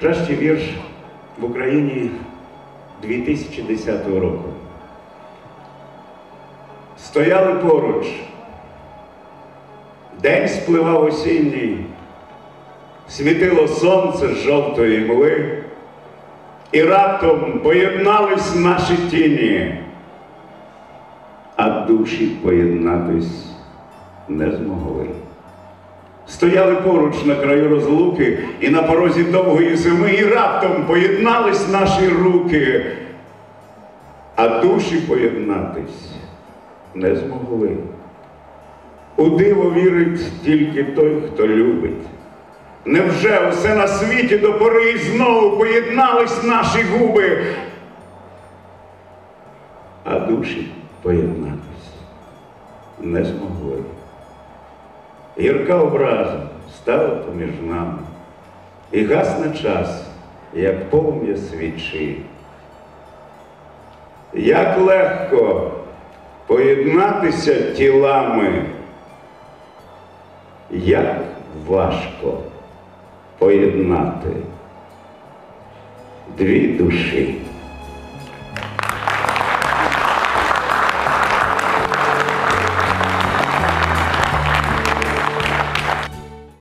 Кращий вірш в Україні 2010 року. Стояли поруч. День спливав осінній, світило сонце з жовтої мли, і раптом поєднались наші тіні, а душі поєднатись не змогли. Стояли поруч на краю розлуки і на порозі довгої зими, і раптом поєднались наші руки, а душі поєднатись не змогли. У диво вірить тільки той, хто любить. Невже усе на світі до пори і знову поєднались наші губи, а душі поєднатись не змогли. Гірка образа стала поміж нами, і гасне час, як полум'я свічі. Як легко поєднатися тілами, як важко поєднати дві душі.